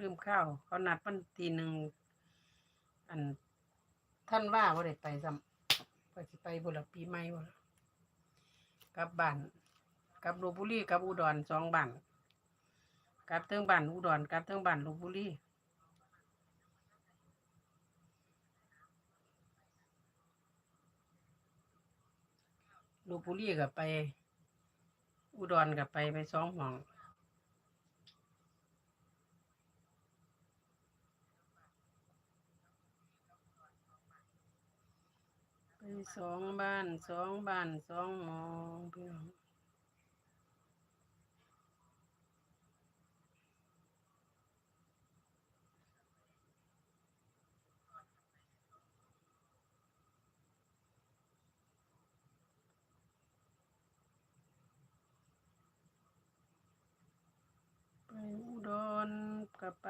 ลืมข้าว เขานัดวันทีหนึ่งอันท่านว่าว่าได้ไปซ้ำว่าสิไปบุรปีใหม่วะกับบ้านกลับลพบุรีกลับอุดรสองบ้านกลับเทิงบ้านอุดรกลับเทิงบ้านลพบุรีลพบุรีก็ไป อุดรก็ไปไปสองหม้อง สองบ้านสองบ้านสองมองพี่น้องไปอุดรก็ไป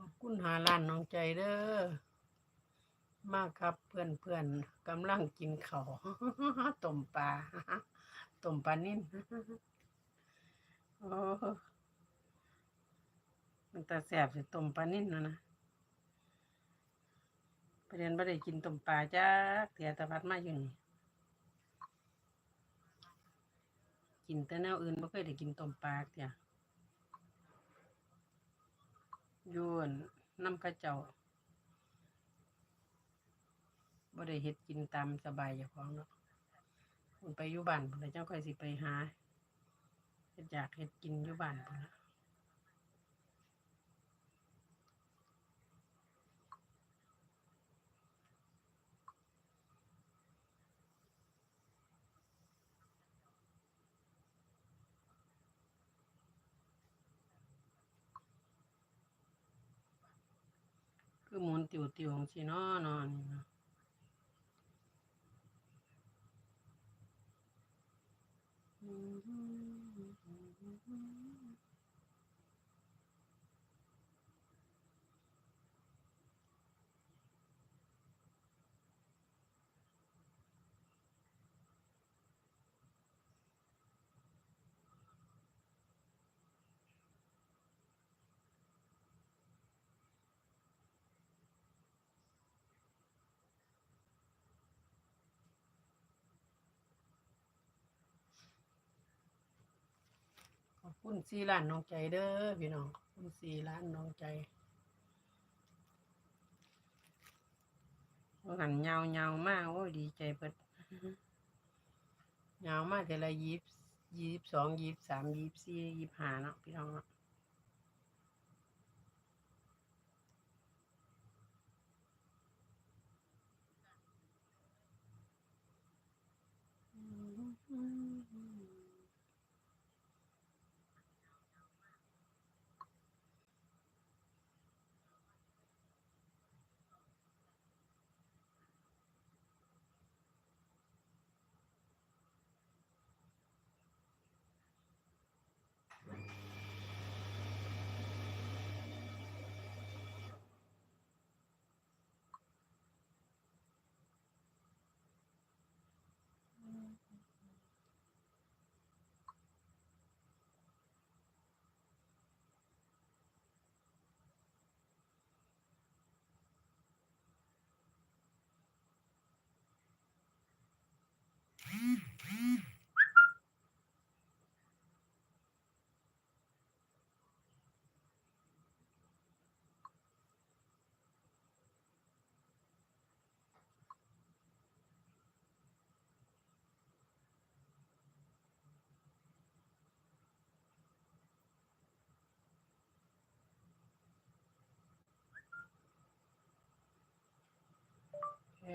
ขอบคุณหาล้านน้องใจเด้อมากครับเพื่อนเพื่อนกำลังกินเขาต้มปลาต้มปลานิ่นโอ้มันตาแสบสิต้มปลานิ่นนะนะประเด็นไม่ได้กินต้มปลาจ้าเถียตะพัดมาอยู่นี่กินแต่แนวอื่นไม่เคยได้กินต้มปลาเถียอ ยวนน้ำข้าเจ้าบ่ได้เฮ็ดกินตามสบายอย่าของเนาะคุณไปอยู่บ้านพุ่นแล้วเจ้าค่อยสิไปหาเฮ็ดอยากเฮ็ดกินอยู่บ้านพุ่นละ คือหมุนติวๆจังซี่เนาะนาะนี่เนาะอืม คุณสี่ล้านน้องใจเด้อพี่น้องคุณสี่ล้านน้องใจหันยาเงามากโอ้ดีใจเปิดเงามากแต่ละยีบยีบสองยีบสามยีบสี่ยีบห้าเนาะพี่น้องเนาะ